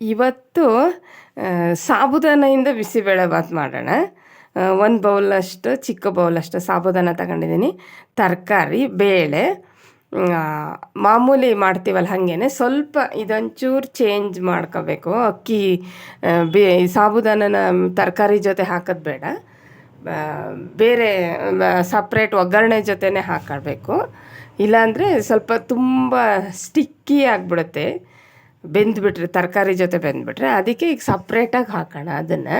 ಇವತ್ತು ಸಾಬುದಾನೆಯಿಂದ ಬಿಸಿಬೇಳೆಭಾತ್ ಮಾಡೋಣ. ಒಂದು ಬೌಲಷ್ಟು, ಚಿಕ್ಕ ಬೌಲಷ್ಟು ಸಾಬುದಾನ ತಗೊಂಡಿದ್ದೀನಿ. ತರಕಾರಿ, ಬೇಳೆ ಮಾಮೂಲಿ ಮಾಡ್ತೀವಲ್ಲ ಹಾಗೇ ಸ್ವಲ್ಪ ಇದೊಂಚೂರು ಚೇಂಜ್ ಮಾಡ್ಕೋಬೇಕು. ಅಕ್ಕಿ ಬೇ, ಸಾಬುದಾನನ ತರಕಾರಿ ಜೊತೆ ಹಾಕೋದು ಬೇಡ. ಬೇರೆ ಸಪ್ರೇಟ್ ಒಗ್ಗರಣೆ ಜೊತೆನೇ ಹಾಕಬೇಕು ಇಲ್ಲಾಂದರೆ ಸ್ವಲ್ಪ ತುಂಬ ಸ್ಟಿಕ್ಕಿ ಆಗಿಬಿಡುತ್ತೆ. ಬೆಂದುಬಿಟ್ರೆ ತರಕಾರಿ ಜೊತೆ ಬೆಂದ್ಬಿಟ್ರೆ ಅದಕ್ಕೆ ಈಗ ಸಪ್ರೇಟಾಗಿ ಹಾಕೋಣ ಅದನ್ನು.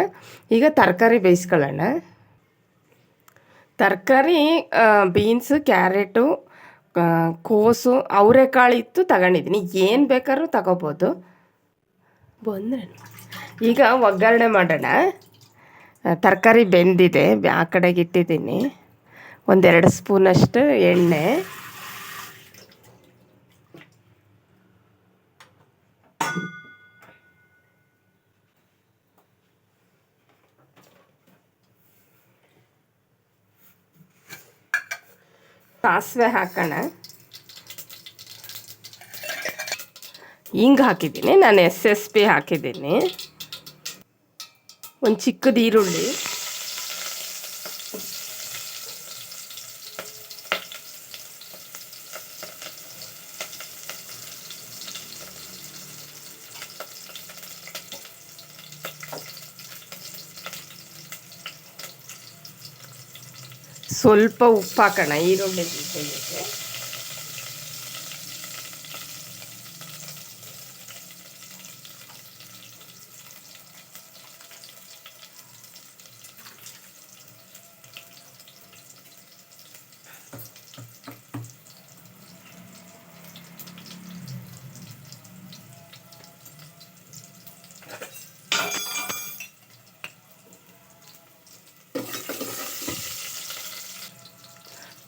ಈಗ ತರಕಾರಿ ಬೇಯಿಸ್ಕೊಳ್ಳೋಣ. ತರಕಾರಿ ಬೀನ್ಸು ಕ್ಯಾರೆಟು ಕೋಸು ಅವರೆಕಾಳು ಇತ್ತು ತಗೊಂಡಿದ್ದೀನಿ. ಏನು ಬೇಕಾದ್ರೂ ತಗೋಬೋದು. ಬಂದ್ರೆ. ಈಗ ಒಗ್ಗರಣೆ ಮಾಡೋಣ. ತರಕಾರಿ ಬೆಂದಿದೆ. ಆ ಕಡೆಗೆ ಇಟ್ಟಿದ್ದೀನಿ. ಒಂದೆರಡು ಸ್ಪೂನಷ್ಟು ಎಣ್ಣೆ. ಸಾಸಿವೆ ಹಾಕೋಣ. ಹಿಂಗೆ ಹಾಕಿದ್ದೀನಿ. ನಾನು ಎಸ್ ಎಸ್ ಪಿ ಹಾಕಿದ್ದೀನಿ. ಒಂದು ಚಿಕ್ಕದು ಈರುಳ್ಳಿ. ಸ್ವಲ್ಪ ಉಪ್ಪು ಹಾಕೋಣ ಈರುಳ್ಳಿ ಬೇಯಕ್ಕೆ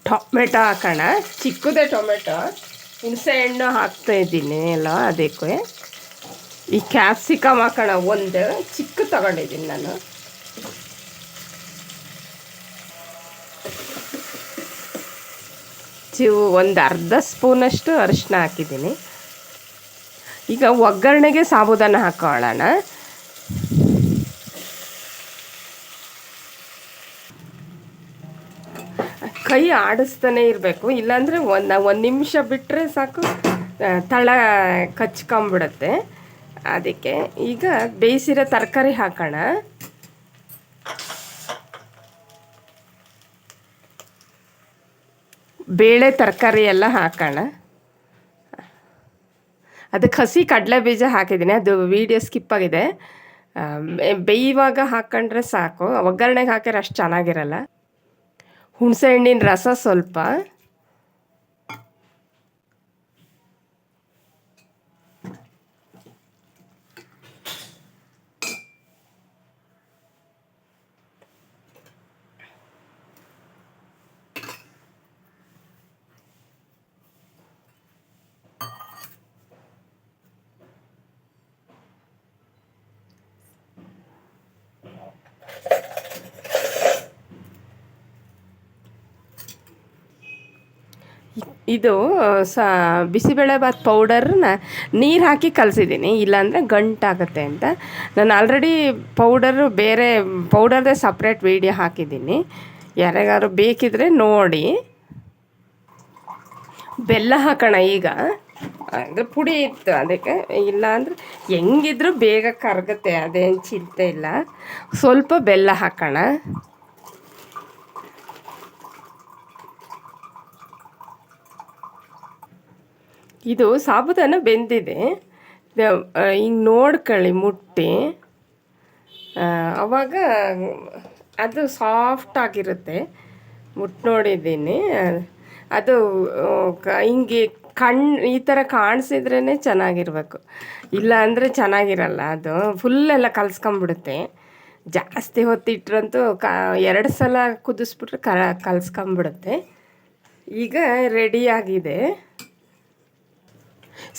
ಟೊಮೆಟೊ ಹಾಕೋಣ. ಚಿಕ್ಕದೇ ಟೊಮೆಟೊ. ಹುಣಸೆ ಹಣ್ಣು ಹಾಕ್ತಾ ಇದ್ದೀನಿ ಎಲ್ಲ ಅದಕ್ಕೆ. ಈ ಕ್ಯಾಪ್ಸಿಕಮ್ ಹಾಕೋಣ ಒಂದು. ಚಿಕ್ಕ ತಗೊಂಡಿದ್ದೀನಿ ನಾನು. ಚಿವು ಒಂದು ಅರ್ಧ ಸ್ಪೂನಷ್ಟು ಅರಿಶಿನ ಹಾಕಿದ್ದೀನಿ. ಈಗ ಒಗ್ಗರಣೆಗೆ ಸಾಬುದಾನ ಹಾಕೊಳ್ಳೋಣ ಕೈ ಆಡಿಸ್ತಾನೆ ಇರಬೇಕು. ಇಲ್ಲಾಂದರೆ ಒಂದು ಒಂದು ನಿಮಿಷ ಬಿಟ್ಟರೆ ಸಾಕು ತಳ ಕಚ್ಕೊಂಬಿಡುತ್ತೆ ಅದಕ್ಕೆ ಈಗ ಬೇಯಿಸಿರೋ ತರಕಾರಿ ಹಾಕೋಣ. ಬೇಳೆ ತರಕಾರಿ ಎಲ್ಲ ಹಾಕೋಣ. ಅದಕ್ಕೆ ಹಸಿ ಕಡಲೆ ಬೀಜ ಹಾಕಿದ್ದೀನಿ. ಅದು ವೀಡಿಯೋ ಸ್ಕಿಪ್ ಆಗಿದೆ. ಬೇಯುವಾಗ ಹಾಕೊಂಡ್ರೆ ಸಾಕು. ಒಗ್ಗರಣೆಗೆ ಹಾಕಿದ್ರೆ ಅಷ್ಟು ಚೆನ್ನಾಗಿರಲ್ಲ. ಹುಣಸೆ ಹಣ್ಣಿನ ರಸ ಸ್ವಲ್ಪ. ಇದು ಸ ಬಿಸಿಬೇಳೆಭಾತ್ ಪೌಡರ್ನ ನೀರು ಹಾಕಿ ಕಲಸಿದ್ದೀನಿ. ಇಲ್ಲಾಂದರೆ ಗಂಟಾಗುತ್ತೆ ಅಂತ. ನಾನು ಆಲ್ರೆಡಿ ಪೌಡರು ಬೇರೆ, ಪೌಡರ್ದೇ ಸಪ್ರೇಟ್ ವೀಡಿಯೋ ಹಾಕಿದ್ದೀನಿ. ಯಾರಿಗಾದ್ರು ಬೇಕಿದ್ರೆ ನೋಡಿ. ಬೆಲ್ಲ ಹಾಕೋಣ ಈಗ. ಅಂದರೆ ಪುಡಿ ಇತ್ತು ಅದಕ್ಕೆ. ಇಲ್ಲ ಅಂದರೆ ಹೆಂಗಿದ್ರು ಬೇಗ ಕರಗುತ್ತೆ, ಅದೇನು ಚಿಂತೆ ಇಲ್ಲ. ಸ್ವಲ್ಪ ಬೆಲ್ಲ ಹಾಕೋಣ. ಇದು ಸಾಬುದಾನ ಬೆಂದಿದೆ. ಹಿಂಗೆ ನೋಡ್ಕೊಳ್ಳಿ ಮುಟ್ಟಿ. ಅವಾಗ ಅದು ಸಾಫ್ಟ್ ಆಗಿರುತ್ತೆ. ಮುಟ್ಟು ನೋಡಿದ್ದೀನಿ. ಅದು ಹಿಂಗೆ ಕಣ್ಣು ಈ ಥರ ಕಾಣಿಸಿದ್ರೇ ಚೆನ್ನಾಗಿರ್ಬೇಕು. ಇಲ್ಲ ಅಂದರೆ ಚೆನ್ನಾಗಿರಲ್ಲ ಅದು. ಫುಲ್ಲೆಲ್ಲ ಕಲ್ಸ್ಕೊಂಬಿಡುತ್ತೆ. ಜಾಸ್ತಿ ಹೊತ್ತಿಟ್ರಂತೂ ಕ, ಎರಡು ಸಲ ಕುದಿಸ್ಬಿಟ್ರೆ ಕ ಕಲ್ಸ್ಕೊಂಬಿಡುತ್ತೆ. ಈಗ ರೆಡಿಯಾಗಿದೆ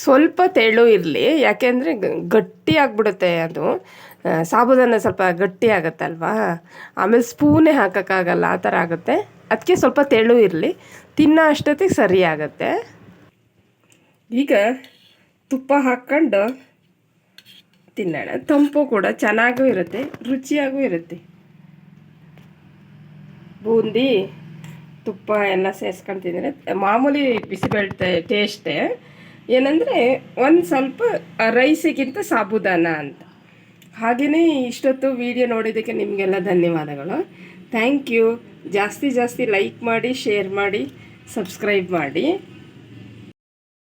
ಸ್ವಲ್ಪ ತೆಳು ಇರಲಿ, ಯಾಕೆಂದರೆ ಗಟ್ಟಿ ಆಗಿಬಿಡುತ್ತೆ ಅದು. ಸಾಬುದಾನ ಸ್ವಲ್ಪ ಗಟ್ಟಿ ಆಗುತ್ತಲ್ವಾ? ಆಮೇಲೆ ಸ್ಪೂನೇ ಹಾಕೋಕ್ಕಾಗಲ್ಲ, ಆ ಥರ ಆಗುತ್ತೆ. ಅದಕ್ಕೆ ಸ್ವಲ್ಪ ತೆಳು ಇರಲಿ, ತಿನ್ನೋ ಅಷ್ಟೊತ್ತಿಗೆ ಸರಿ ಆಗುತ್ತೆ. ಈಗ ತುಪ್ಪ ಹಾಕ್ಕೊಂಡು ತಿನ್ನೋಣ. ತಂಪು ಕೂಡ ಚೆನ್ನಾಗೂ ಇರುತ್ತೆ, ರುಚಿಯಾಗೂ ಇರುತ್ತೆ. ಬೂಂದಿ, ತುಪ್ಪ ಎಲ್ಲ ಸೇರಿಸ್ಕೊಂಡು ತಿಂದರೆ ಮಾಮೂಲಿ ಬಿಸಿಬೇಳೆ ಟೇಸ್ಟೇ. ಏನಂದರೆ ಒಂದು ಸ್ವಲ್ಪ ರೈಸಿಗಿಂತ ಸಾಬುದಾನ ಅಂತ. ಹಾಗೆಯೇ ಇಷ್ಟೊತ್ತು ವಿಡಿಯೋ ನೋಡಿದ್ದಕ್ಕೆ ನಿಮಗೆಲ್ಲ ಧನ್ಯವಾದಗಳು. ಥ್ಯಾಂಕ್ ಯು ಜಾಸ್ತಿ ಜಾಸ್ತಿ ಲೈಕ್ ಮಾಡಿ ಶೇರ್ ಮಾಡಿ ಸಬ್ಸ್ಕ್ರೈಬ್ ಮಾಡಿ.